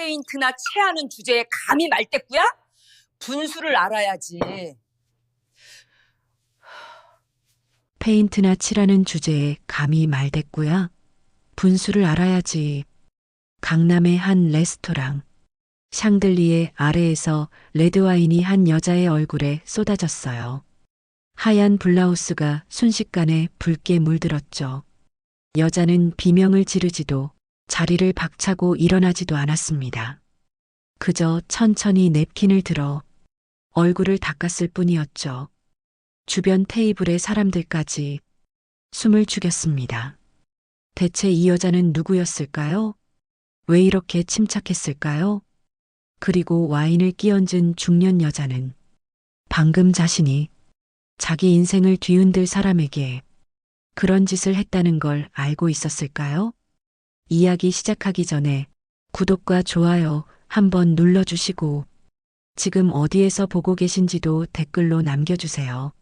페인트나 체하는 주제에 감히 말대꾸야? 분수를 알아야지. 페인트나 칠하는 주제에 감히 말댔구야. 분수를 알아야지. 강남의 한 레스토랑. 샹들리에 아래에서 레드와인이 한 여자의 얼굴에 쏟아졌어요. 하얀 블라우스가 순식간에 붉게 물들었죠. 여자는 비명을 지르지도 자리를 박차고 일어나지도 않았습니다. 그저 천천히 냅킨을 들어 얼굴을 닦았을 뿐이었죠. 주변 테이블의 사람들까지 숨을 죽였습니다. 대체 이 여자는 누구였을까요? 왜 이렇게 침착했을까요? 그리고 와인을 끼얹은 중년 여자는 방금 자신이 자기 인생을 뒤흔들 사람에게 그런 짓을 했다는 걸 알고 있었을까요? 이야기 시작하기 전에 구독과 좋아요 한번 눌러주시고 지금 어디에서 보고 계신지도 댓글로 남겨주세요.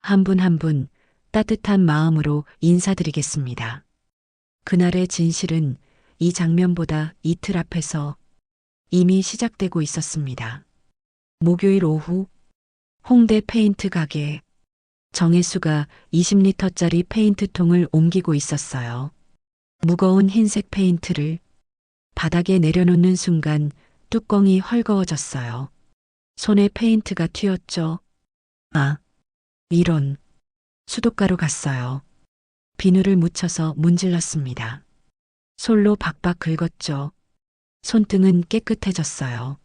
한 분 한 분 따뜻한 마음으로 인사드리겠습니다. 그날의 진실은 이 장면보다 이틀 앞에서 이미 시작되고 있었습니다. 목요일 오후 홍대 페인트 가게 정혜수가 20리터짜리 페인트통을 옮기고 있었어요. 무거운 흰색 페인트를 바닥에 내려놓는 순간 뚜껑이 헐거워졌어요. 손에 페인트가 튀었죠. 아, 이런. 수도가루 갔어요. 비누를 묻혀서 문질렀습니다. 솔로 박박 긁었죠. 손등은 깨끗해졌어요.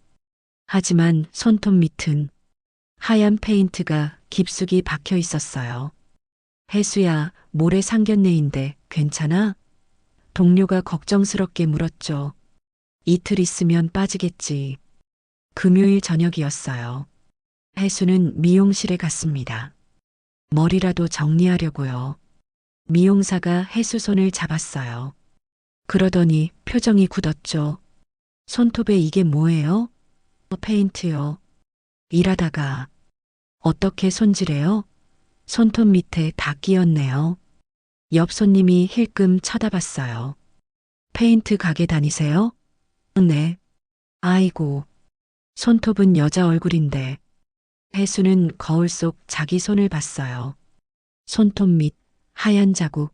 하지만 손톱 밑은 하얀 페인트가 깊숙이 박혀 있었어요. 해수야, 모래 상견례인데 괜찮아? 동료가 걱정스럽게 물었죠. 이틀 있으면 빠지겠지. 금요일 저녁이었어요. 해수는 미용실에 갔습니다. 머리라도 정리하려고요. 미용사가 해수 손을 잡았어요. 그러더니 표정이 굳었죠. 손톱에 이게 뭐예요? 어, 페인트요. 일하다가 어떻게 손질해요? 손톱 밑에 다 끼었네요. 옆 손님이 힐끔 쳐다봤어요. 페인트 가게 다니세요? 네. 아이고. 손톱은 여자 얼굴인데. 해수는 거울 속 자기 손을 봤어요. 손톱 밑 하얀 자국.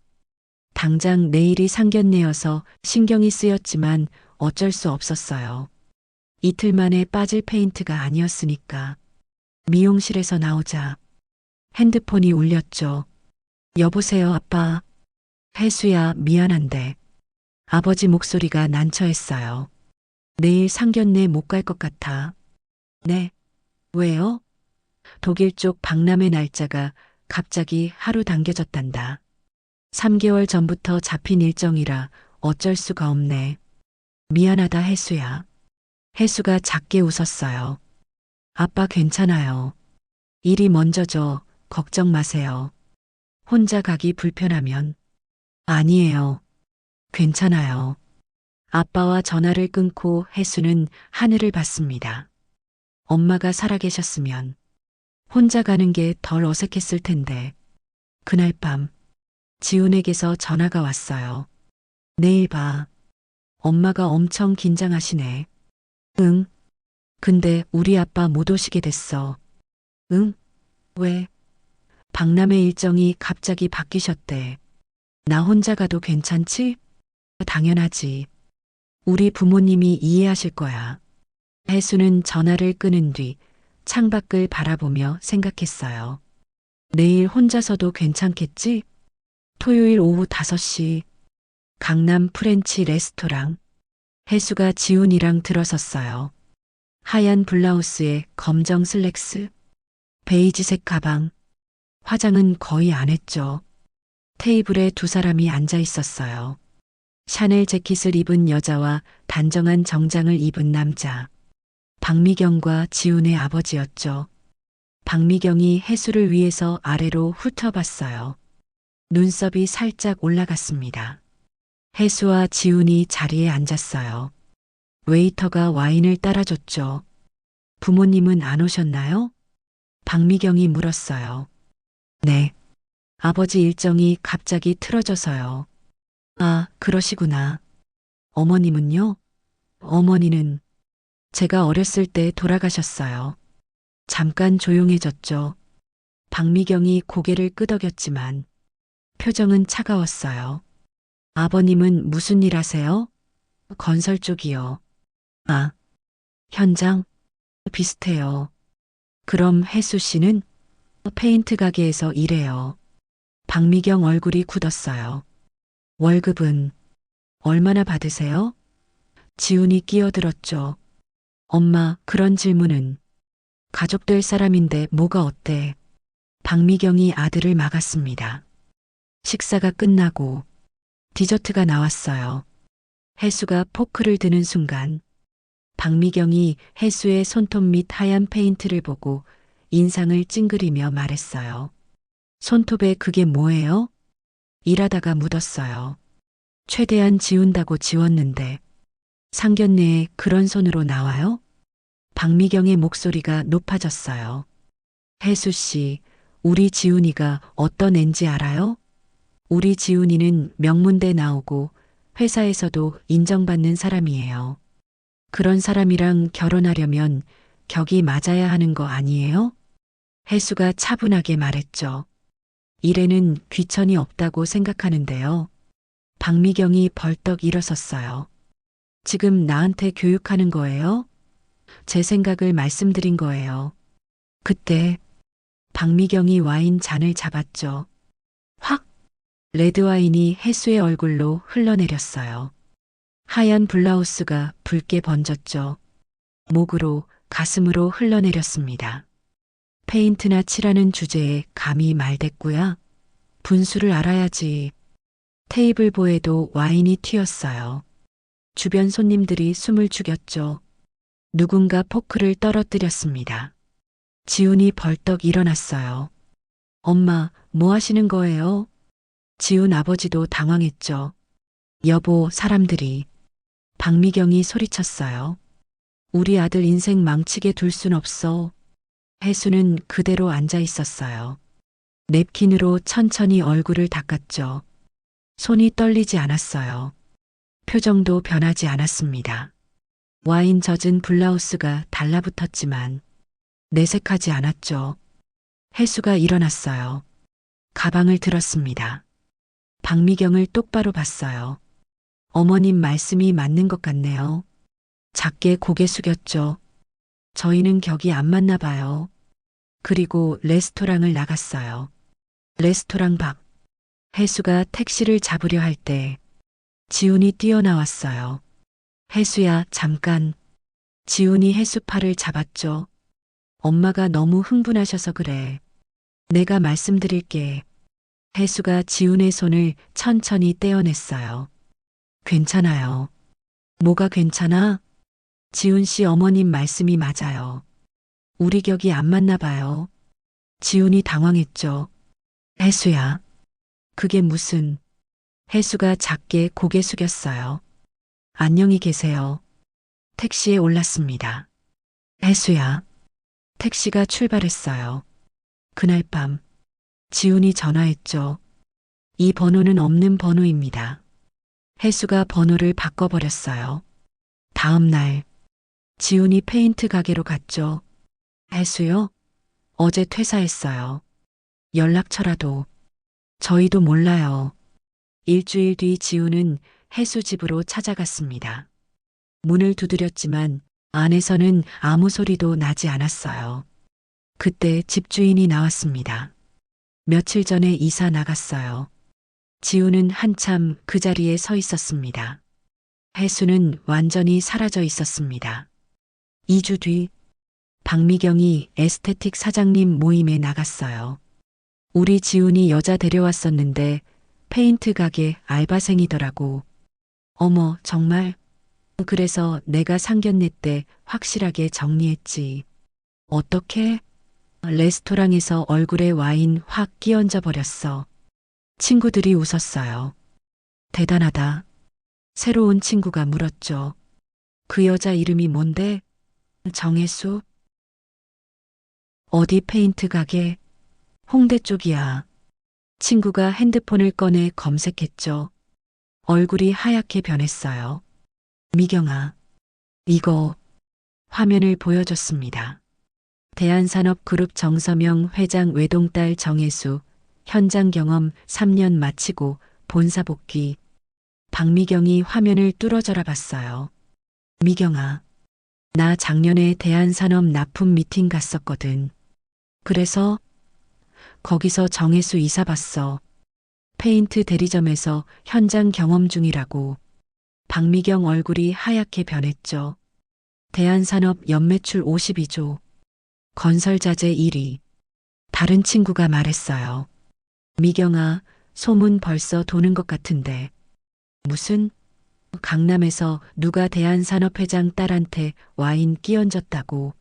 당장 내일이 상견례여서 신경이 쓰였지만 어쩔 수 없었어요. 이틀 만에 빠질 페인트가 아니었으니까. 미용실에서 나오자 핸드폰이 울렸죠. 여보세요, 아빠. 해수야, 미안한데. 아버지 목소리가 난처했어요. 내일 상견례 못 갈 것 같아. 네. 왜요? 독일 쪽 박람회 날짜가 갑자기 하루 당겨졌단다. 3개월 전부터 잡힌 일정이라 어쩔 수가 없네. 미안하다, 해수야. 해수가 작게 웃었어요. 아빠 괜찮아요. 일이 먼저죠. 걱정 마세요. 혼자 가기 불편하면. 아니에요. 괜찮아요. 아빠와 전화를 끊고 해수는 하늘을 봤습니다. 엄마가 살아계셨으면 혼자 가는 게 덜 어색했을 텐데. 그날 밤 지훈에게서 전화가 왔어요. 내일 봐. 엄마가 엄청 긴장하시네. 응. 근데 우리 아빠 못 오시게 됐어. 응? 왜? 박람회 일정이 갑자기 바뀌셨대. 나 혼자 가도 괜찮지? 당연하지. 우리 부모님이 이해하실 거야. 해수는 전화를 끊은 뒤 창밖을 바라보며 생각했어요. 내일 혼자서도 괜찮겠지? 토요일 오후 5시 강남 프렌치 레스토랑 해수가 지훈이랑 들어섰어요. 하얀 블라우스에 검정 슬랙스, 베이지색 가방, 화장은 거의 안 했죠. 테이블에 두 사람이 앉아 있었어요. 샤넬 재킷을 입은 여자와 단정한 정장을 입은 남자. 박미경과 지훈의 아버지였죠. 박미경이 해수를 위해서 아래로 훑어봤어요. 눈썹이 살짝 올라갔습니다. 해수와 지훈이 자리에 앉았어요. 웨이터가 와인을 따라줬죠. 부모님은 안 오셨나요? 박미경이 물었어요. 네. 아버지 일정이 갑자기 틀어져서요. 아, 그러시구나. 어머님은요? 어머니는 제가 어렸을 때 돌아가셨어요. 잠깐 조용해졌죠. 박미경이 고개를 끄덕였지만 표정은 차가웠어요. 아버님은 무슨 일 하세요? 건설 쪽이요. 아, 현장? 비슷해요. 그럼 혜수 씨는 페인트 가게에서 일해요. 박미경 얼굴이 굳었어요. 월급은 얼마나 받으세요? 지훈이 끼어들었죠. 엄마, 그런 질문은 가족 될 사람인데 뭐가 어때? 박미경이 아들을 막았습니다. 식사가 끝나고 디저트가 나왔어요. 혜수가 포크를 드는 순간 박미경이 혜수의 손톱 밑 하얀 페인트를 보고 인상을 찡그리며 말했어요. 손톱에 그게 뭐예요? 일하다가 묻었어요. 최대한 지운다고 지웠는데 상견례에 그런 손으로 나와요? 박미경의 목소리가 높아졌어요. 혜수 씨, 우리 지훈이가 어떤 앤지 알아요? 우리 지훈이는 명문대 나오고 회사에서도 인정받는 사람이에요. 그런 사람이랑 결혼하려면 격이 맞아야 하는 거 아니에요? 혜수가 차분하게 말했죠. 일에는 귀천이 없다고 생각하는데요. 박미경이 벌떡 일어섰어요. 지금 나한테 교육하는 거예요? 제 생각을 말씀드린 거예요. 그때 박미경이 와인 잔을 잡았죠. 확! 레드와인이 혜수의 얼굴로 흘러내렸어요. 하얀 블라우스가 붉게 번졌죠. 목으로 가슴으로 흘러내렸습니다. 페인트나 칠하는 주제에 감히 말댔구야. 분수를 알아야지. 테이블보에도 와인이 튀었어요. 주변 손님들이 숨을 죽였죠. 누군가 포크를 떨어뜨렸습니다. 지훈이 벌떡 일어났어요. 엄마, 뭐 하시는 거예요? 지훈 아버지도 당황했죠. 여보, 사람들이. 박미경이 소리쳤어요. 우리 아들 인생 망치게 둘 순 없어. 혜수는 그대로 앉아 있었어요. 냅킨으로 천천히 얼굴을 닦았죠. 손이 떨리지 않았어요. 표정도 변하지 않았습니다. 와인 젖은 블라우스가 달라붙었지만 내색하지 않았죠. 혜수가 일어났어요. 가방을 들었습니다. 박미경을 똑바로 봤어요. 어머님 말씀이 맞는 것 같네요. 작게 고개 숙였죠. 저희는 격이 안 맞나 봐요. 그리고 레스토랑을 나갔어요. 레스토랑 밖. 혜수가 택시를 잡으려 할 때 지훈이 뛰어나왔어요. 혜수야, 잠깐. 지훈이 혜수 팔을 잡았죠. 엄마가 너무 흥분하셔서 그래. 내가 말씀드릴게. 혜수가 지훈의 손을 천천히 떼어냈어요. 괜찮아요. 뭐가 괜찮아? 지훈 씨 어머님 말씀이 맞아요. 우리 격이 안 맞나 봐요. 지훈이 당황했죠. 혜수야. 그게 무슨. 혜수가 작게 고개 숙였어요. 안녕히 계세요. 택시에 올랐습니다. 혜수야. 택시가 출발했어요. 그날 밤, 지훈이 전화했죠. 이 번호는 없는 번호입니다. 혜수가 번호를 바꿔버렸어요. 다음 날, 지훈이 페인트 가게로 갔죠. 혜수요? 어제 퇴사했어요. 연락처라도. 저희도 몰라요. 일주일 뒤 지훈은 혜수 집으로 찾아갔습니다. 문을 두드렸지만 안에서는 아무 소리도 나지 않았어요. 그때 집주인이 나왔습니다. 며칠 전에 이사 나갔어요. 지우는 한참 그 자리에 서 있었습니다. 혜수는 완전히 사라져 있었습니다. 2주 뒤, 박미경이 에스테틱 사장님 모임에 나갔어요. 우리 지훈이 여자 데려왔었는데 페인트 가게 알바생이더라고. 어머, 정말? 그래서 내가 상견례 때 확실하게 정리했지. 어떻게? 레스토랑에서 얼굴에 와인 확 끼얹어 버렸어. 친구들이 웃었어요. 대단하다. 새로운 친구가 물었죠. 그 여자 이름이 뭔데? 정혜수? 어디 페인트 가게? 홍대 쪽이야. 친구가 핸드폰을 꺼내 검색했죠. 얼굴이 하얗게 변했어요. 미경아, 이거 화면을 보여줬습니다. 대한산업그룹 정서명 회장 외동딸 정혜수 현장 경험 3년 마치고 본사 복귀 박미경이 화면을 뚫어져라 봤어요. 미경아, 나 작년에 대한산업 납품 미팅 갔었거든. 그래서 거기서 정혜수 이사 봤어. 페인트 대리점에서 현장 경험 중이라고. 박미경 얼굴이 하얗게 변했죠. 대한산업 연매출 52조. 건설자재 1위. 다른 친구가 말했어요. 미경아, 소문 벌써 도는 것 같은데. 무슨? 강남에서 누가 대한산업회장 딸한테 와인 끼얹었다고.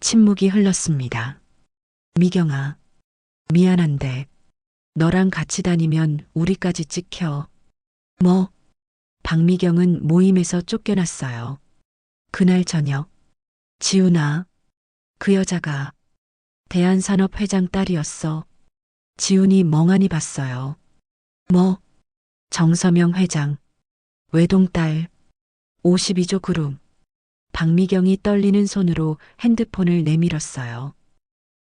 침묵이 흘렀습니다. 미경아, 미안한데, 너랑 같이 다니면 우리까지 찍혀. 뭐? 박미경은 모임에서 쫓겨났어요. 그날 저녁, 지훈아, 그 여자가 대한산업회장 딸이었어. 지훈이 멍하니 봤어요. 뭐? 정서명 회장, 외동딸, 52조 그룹. 박미경이 떨리는 손으로 핸드폰을 내밀었어요.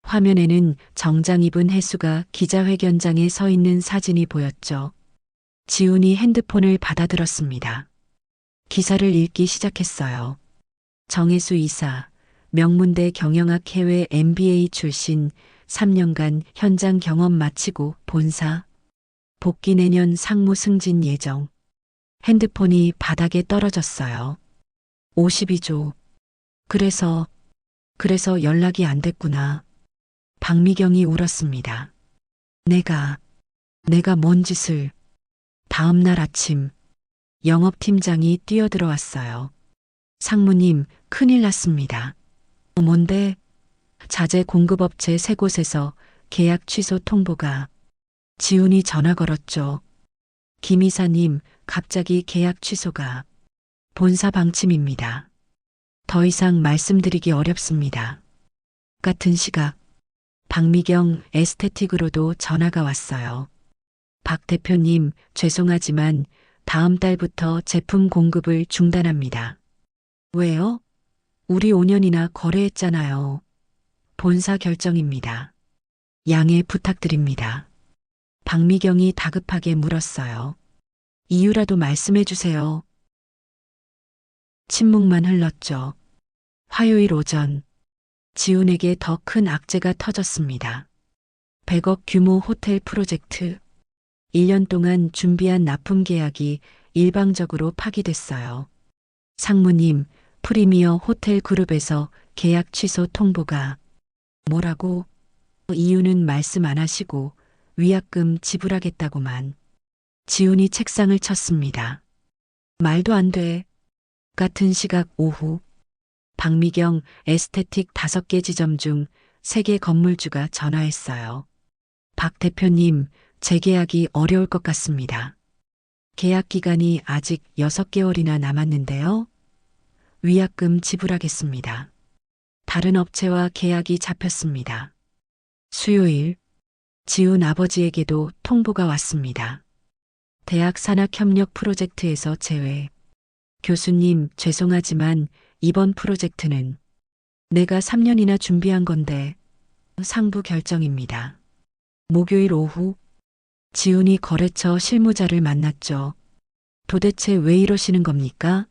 화면에는 정장 입은 혜수가 기자회견장에 서 있는 사진이 보였죠. 지훈이 핸드폰을 받아들었습니다. 기사를 읽기 시작했어요. 정혜수 이사, 명문대 경영학 해외 MBA 출신 3년간 현장 경험 마치고 본사, 복귀 내년 상무 승진 예정. 핸드폰이 바닥에 떨어졌어요. 52조. 그래서, 그래서 연락이 안 됐구나. 박미경이 울었습니다. 내가, 내가 뭔 짓을. 다음 날 아침, 영업팀장이 뛰어들어왔어요. 상무님, 큰일 났습니다. 뭔데? 자재 공급업체 세 곳에서 계약 취소 통보가. 지훈이 전화 걸었죠. 김 이사님, 갑자기 계약 취소가. 본사 방침입니다. 더 이상 말씀드리기 어렵습니다. 같은 시각, 박미경 에스테틱으로도 전화가 왔어요. 박 대표님, 죄송하지만 다음 달부터 제품 공급을 중단합니다. 왜요? 우리 5년이나 거래했잖아요. 본사 결정입니다. 양해 부탁드립니다. 박미경이 다급하게 물었어요. 이유라도 말씀해 주세요. 침묵만 흘렀죠. 화요일 오전, 지훈에게 더 큰 악재가 터졌습니다. 100억 규모 호텔 프로젝트. 1년 동안 준비한 납품 계약이 일방적으로 파기됐어요. 상무님, 프리미어 호텔 그룹에서 계약 취소 통보가 뭐라고? 이유는 말씀 안 하시고 위약금 지불하겠다고만. 지훈이 책상을 쳤습니다. 말도 안 돼. 같은 시각 오후. 박미경 에스테틱 다섯 개 지점 중 세 개 건물주가 전화했어요. 박 대표님, 재계약이 어려울 것 같습니다. 계약 기간이 아직 6개월이나 남았는데요. 위약금 지불하겠습니다. 다른 업체와 계약이 잡혔습니다. 수요일, 지훈 아버지에게도 통보가 왔습니다. 대학 산학협력 프로젝트에서 제외. 교수님, 죄송하지만 이번 프로젝트는 내가 3년이나 준비한 건데 상부 결정입니다. 목요일 오후 지훈이 거래처 실무자를 만났죠. 도대체 왜 이러시는 겁니까?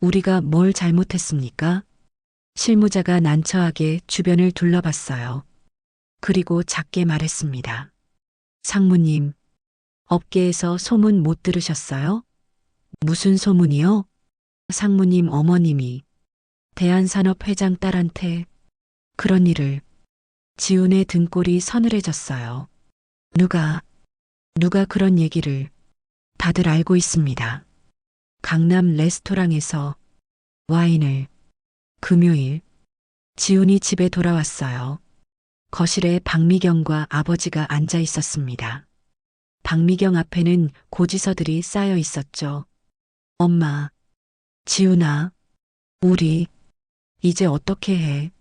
우리가 뭘 잘못했습니까? 실무자가 난처하게 주변을 둘러봤어요. 그리고 작게 말했습니다. 상무님, 업계에서 소문 못 들으셨어요? 무슨 소문이요? 상무님 어머님이 대한산업회장 딸한테 그런 일을 지훈의 등골이 서늘해졌어요. 누가, 누가 그런 얘기를 다들 알고 있습니다. 강남 레스토랑에서 와인을 금요일 지훈이 집에 돌아왔어요. 거실에 박미경과 아버지가 앉아 있었습니다. 박미경 앞에는 고지서들이 쌓여 있었죠. 엄마, 지훈아, 우리 이제 어떻게 해?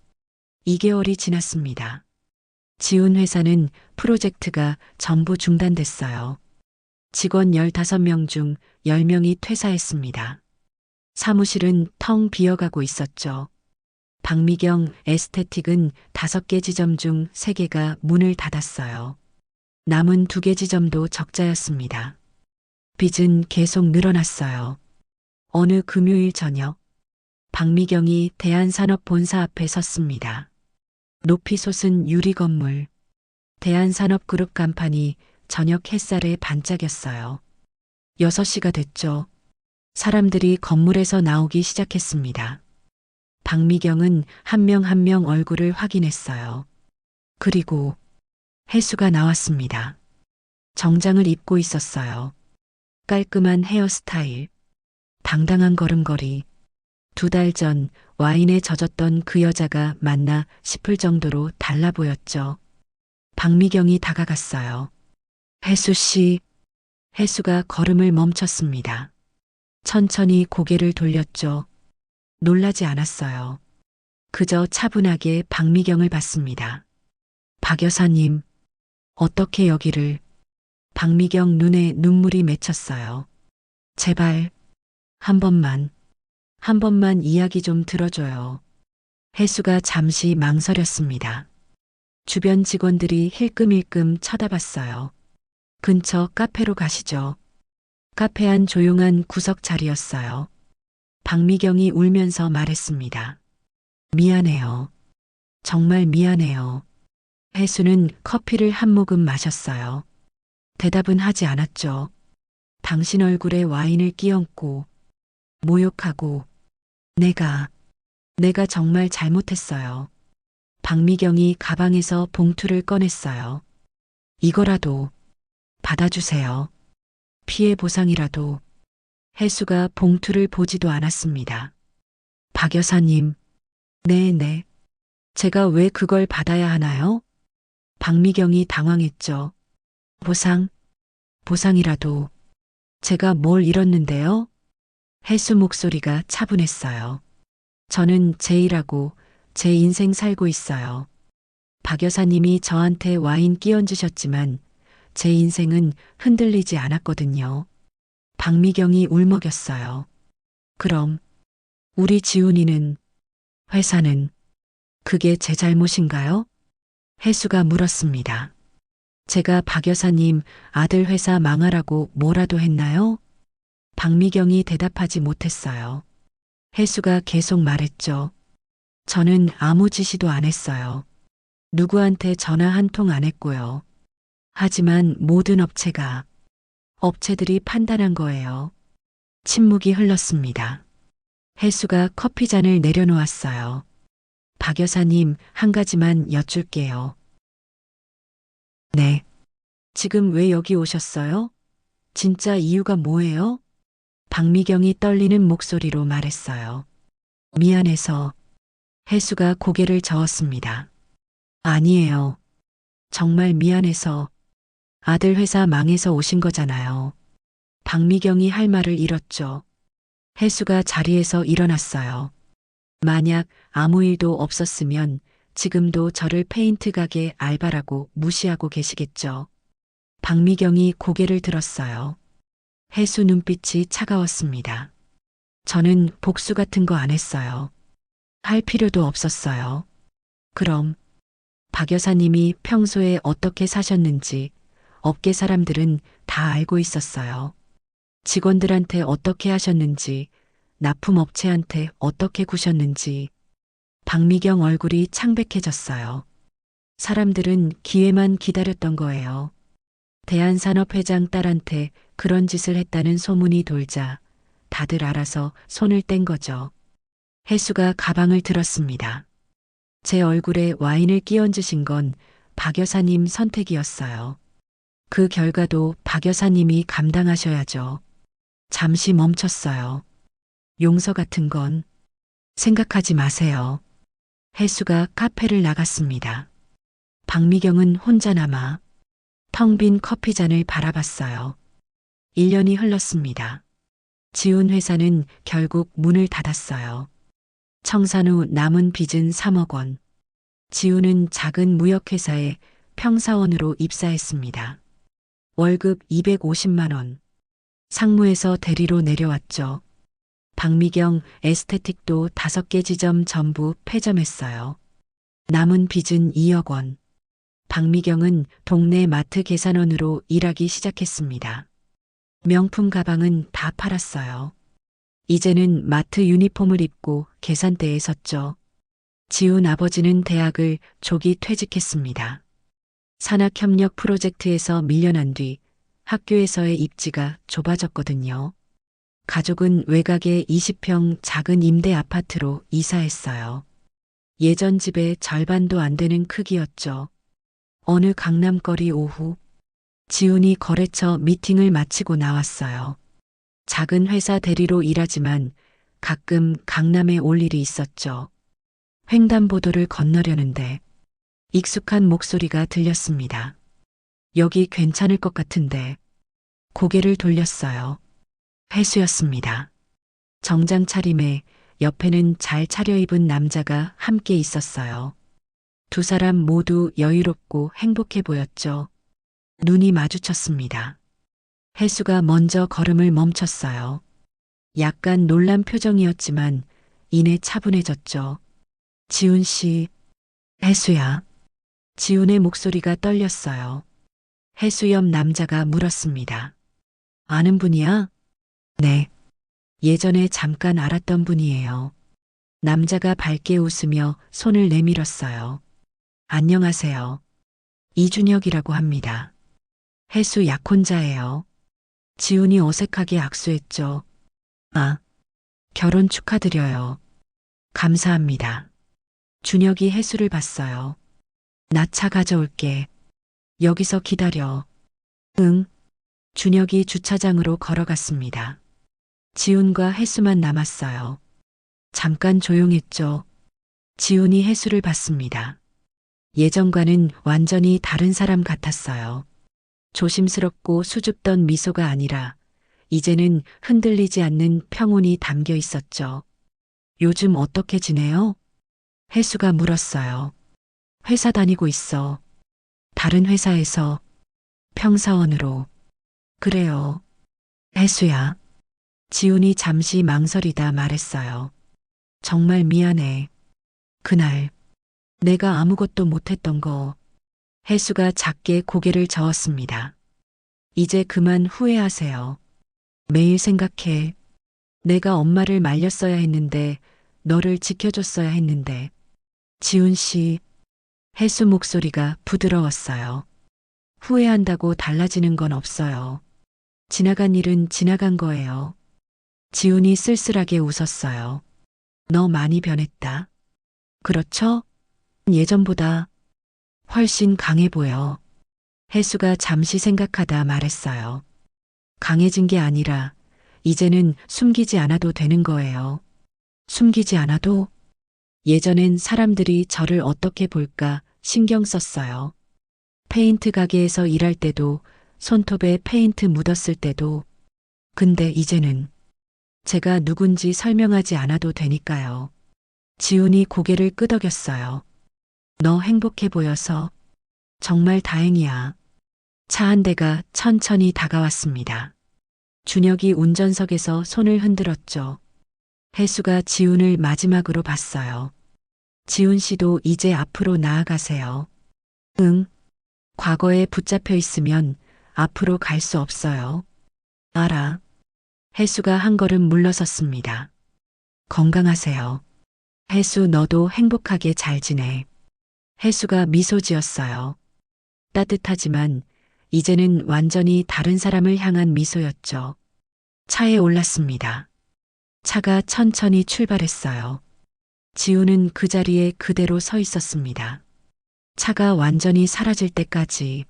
2개월이 지났습니다. 지훈 회사는 프로젝트가 전부 중단됐어요. 직원 15명 중 10명이 퇴사했습니다. 사무실은 텅 비어가고 있었죠. 박미경 에스테틱은 다섯 개 지점 중세 개가 문을 닫았어요. 남은 두 개 지점도 적자였습니다. 빚은 계속 늘어났어요. 어느 금요일 저녁, 박미경이 대한산업본사 앞에 섰습니다. 높이 솟은 유리 건물, 대한산업그룹 간판이 저녁 햇살에 반짝였어요. 6시가 됐죠. 사람들이 건물에서 나오기 시작했습니다. 박미경은 한 명 한명 얼굴을 확인했어요. 그리고 혜수가 나왔습니다. 정장을 입고 있었어요. 깔끔한 헤어스타일, 당당한 걸음걸이. 두 달 전 와인에 젖었던 그 여자가 맞나 싶을 정도로 달라 보였죠. 박미경이 다가갔어요. 혜수 씨. 혜수가 걸음을 멈췄습니다. 천천히 고개를 돌렸죠. 놀라지 않았어요. 그저 차분하게 박미경을 봤습니다. 박 여사님, 어떻게 여기를? 박미경 눈에 눈물이 맺혔어요. 제발, 한 번만, 한 번만 이야기 좀 들어줘요. 혜수가 잠시 망설였습니다. 주변 직원들이 힐끔힐끔 쳐다봤어요. 근처 카페로 가시죠. 카페 안 조용한 구석 자리였어요. 박미경이 울면서 말했습니다. 미안해요. 정말 미안해요. 혜수는 커피를 한 모금 마셨어요. 대답은 하지 않았죠. 당신 얼굴에 와인을 끼얹고, 모욕하고, 내가, 내가 정말 잘못했어요. 박미경이 가방에서 봉투를 꺼냈어요. 이거라도 받아주세요. 피해 보상이라도 혜수가 봉투를 보지도 않았습니다. 박 여사님, 네, 네. 제가 왜 그걸 받아야 하나요? 박미경이 당황했죠. 보상, 보상이라도 제가 뭘 잃었는데요? 혜수 목소리가 차분했어요. 저는 제 일하고 제 인생 살고 있어요. 박 여사님이 저한테 와인 끼얹으셨지만 제 인생은 흔들리지 않았거든요. 박미경이 울먹였어요. 그럼 우리 지훈이는 회사는 그게 제 잘못인가요? 혜수가 물었습니다. 제가 박 여사님 아들 회사 망하라고 뭐라도 했나요? 박미경이 대답하지 못했어요. 혜수가 계속 말했죠. 저는 아무 지시도 안 했어요. 누구한테 전화 한 통 안 했고요. 하지만 모든 업체가, 업체들이 판단한 거예요. 침묵이 흘렀습니다. 혜수가 커피잔을 내려놓았어요. 박 여사님, 한 가지만 여쭐게요. 네. 지금 왜 여기 오셨어요? 진짜 이유가 뭐예요? 박미경이 떨리는 목소리로 말했어요. 미안해서. 혜수가 고개를 저었습니다. 아니에요. 정말 미안해서. 아들 회사 망해서 오신 거잖아요. 박미경이 할 말을 잃었죠. 혜수가 자리에서 일어났어요. 만약 아무 일도 없었으면 지금도 저를 페인트 가게 알바라고 무시하고 계시겠죠. 박미경이 고개를 들었어요. 혜수 눈빛이 차가웠습니다. 저는 복수 같은 거 안 했어요. 할 필요도 없었어요. 그럼 박 여사님이 평소에 어떻게 사셨는지 업계 사람들은 다 알고 있었어요. 직원들한테 어떻게 하셨는지, 납품업체한테 어떻게 구셨는지, 박미경 얼굴이 창백해졌어요. 사람들은 기회만 기다렸던 거예요. 대한산업회장 딸한테 그런 짓을 했다는 소문이 돌자 다들 알아서 손을 뗀 거죠. 혜수가 가방을 들었습니다. 제 얼굴에 와인을 끼얹으신 건 박 여사님 선택이었어요. 그 결과도 박 여사님이 감당하셔야죠. 잠시 멈췄어요. 용서 같은 건 생각하지 마세요. 혜수가 카페를 나갔습니다. 박미경은 혼자 남아 텅 빈 커피잔을 바라봤어요. 1년이 흘렀습니다. 지운 회사는 결국 문을 닫았어요. 청산 후 남은 빚은 3억 원. 지우는 작은 무역회사에 평사원으로 입사했습니다. 월급 250만 원. 상무에서 대리로 내려왔죠. 박미경 에스테틱도 다섯 개 지점 전부 폐점했어요. 남은 빚은 2억 원. 박미경은 동네 마트 계산원으로 일하기 시작했습니다. 명품 가방은 다 팔았어요. 이제는 마트 유니폼을 입고 계산대에 섰죠. 지훈 아버지는 대학을 조기 퇴직했습니다. 산학협력 프로젝트에서 밀려난 뒤 학교에서의 입지가 좁아졌거든요. 가족은 외곽의 20평 작은 임대 아파트로 이사했어요. 예전 집의 절반도 안 되는 크기였죠. 어느 강남거리 오후, 지훈이 거래처 미팅을 마치고 나왔어요. 작은 회사 대리로 일하지만 가끔 강남에 올 일이 있었죠. 횡단보도를 건너려는데 익숙한 목소리가 들렸습니다. 여기 괜찮을 것 같은데 고개를 돌렸어요. 회수였습니다. 정장 차림에 옆에는 잘 차려입은 남자가 함께 있었어요. 두 사람 모두 여유롭고 행복해 보였죠. 눈이 마주쳤습니다. 혜수가 먼저 걸음을 멈췄어요. 약간 놀란 표정이었지만 이내 차분해졌죠. 지훈 씨, 혜수야. 지훈의 목소리가 떨렸어요. 혜수 옆 남자가 물었습니다. 아는 분이야? 네. 예전에 잠깐 알았던 분이에요. 남자가 밝게 웃으며 손을 내밀었어요. 안녕하세요. 이준혁이라고 합니다. 혜수 약혼자예요. 지훈이 어색하게 악수했죠. 아, 결혼 축하드려요. 감사합니다. 준혁이 혜수를 봤어요. 나 차 가져올게. 여기서 기다려. 응. 준혁이 주차장으로 걸어갔습니다. 지훈과 혜수만 남았어요. 잠깐 조용했죠. 지훈이 혜수를 봤습니다. 예전과는 완전히 다른 사람 같았어요. 조심스럽고 수줍던 미소가 아니라 이제는 흔들리지 않는 평온이 담겨 있었죠. 요즘 어떻게 지내요? 혜수가 물었어요. 회사 다니고 있어. 다른 회사에서 평사원으로. 그래요. 혜수야. 지훈이 잠시 망설이다 말했어요. 정말 미안해. 그날 내가 아무것도 못했던 거. 혜수가 작게 고개를 저었습니다. 이제 그만 후회하세요. 매일 생각해. 내가 엄마를 말렸어야 했는데, 너를 지켜줬어야 했는데. 지훈 씨, 혜수 목소리가 부드러웠어요. 후회한다고 달라지는 건 없어요. 지나간 일은 지나간 거예요. 지훈이 쓸쓸하게 웃었어요. 너 많이 변했다. 그렇죠? 예전보다 훨씬 강해 보여. 혜수가 잠시 생각하다 말했어요. 강해진 게 아니라 이제는 숨기지 않아도 되는 거예요. 숨기지 않아도 예전엔 사람들이 저를 어떻게 볼까 신경 썼어요. 페인트 가게에서 일할 때도 손톱에 페인트 묻었을 때도 근데 이제는 제가 누군지 설명하지 않아도 되니까요. 지훈이 고개를 끄덕였어요. 너 행복해 보여서 정말 다행이야. 차 한 대가 천천히 다가왔습니다. 준혁이 운전석에서 손을 흔들었죠. 혜수가 지훈을 마지막으로 봤어요. 지훈 씨도 이제 앞으로 나아가세요. 응. 과거에 붙잡혀 있으면 앞으로 갈 수 없어요. 알아. 혜수가 한 걸음 물러섰습니다. 건강하세요. 혜수 너도 행복하게 잘 지내. 혜수가 미소 지었어요. 따뜻하지만 이제는 완전히 다른 사람을 향한 미소였죠. 차에 올랐습니다. 차가 천천히 출발했어요. 지우는 그 자리에 그대로 서 있었습니다. 차가 완전히 사라질 때까지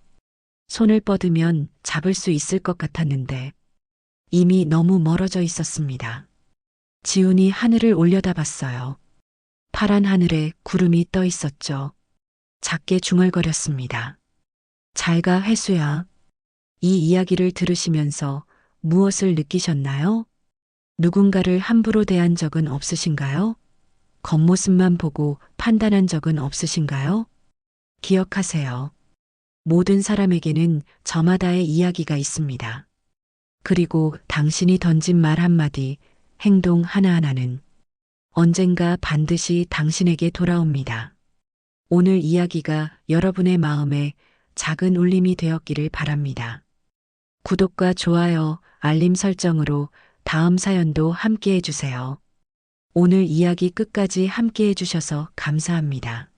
손을 뻗으면 잡을 수 있을 것 같았는데 이미 너무 멀어져 있었습니다. 지훈이 하늘을 올려다봤어요. 파란 하늘에 구름이 떠 있었죠. 작게 중얼거렸습니다. 잘가 회수야. 이 이야기를 들으시면서 무엇을 느끼셨나요? 누군가를 함부로 대한 적은 없으신가요? 겉모습만 보고 판단한 적은 없으신가요? 기억하세요. 모든 사람에게는 저마다의 이야기가 있습니다. 그리고 당신이 던진 말 한마디, 행동 하나하나는 언젠가 반드시 당신에게 돌아옵니다. 오늘 이야기가 여러분의 마음에 작은 울림이 되었기를 바랍니다. 구독과 좋아요, 알림 설정으로 다음 사연도 함께 해주세요. 오늘 이야기 끝까지 함께 해주셔서 감사합니다.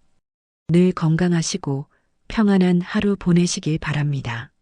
늘 건강하시고 평안한 하루 보내시길 바랍니다.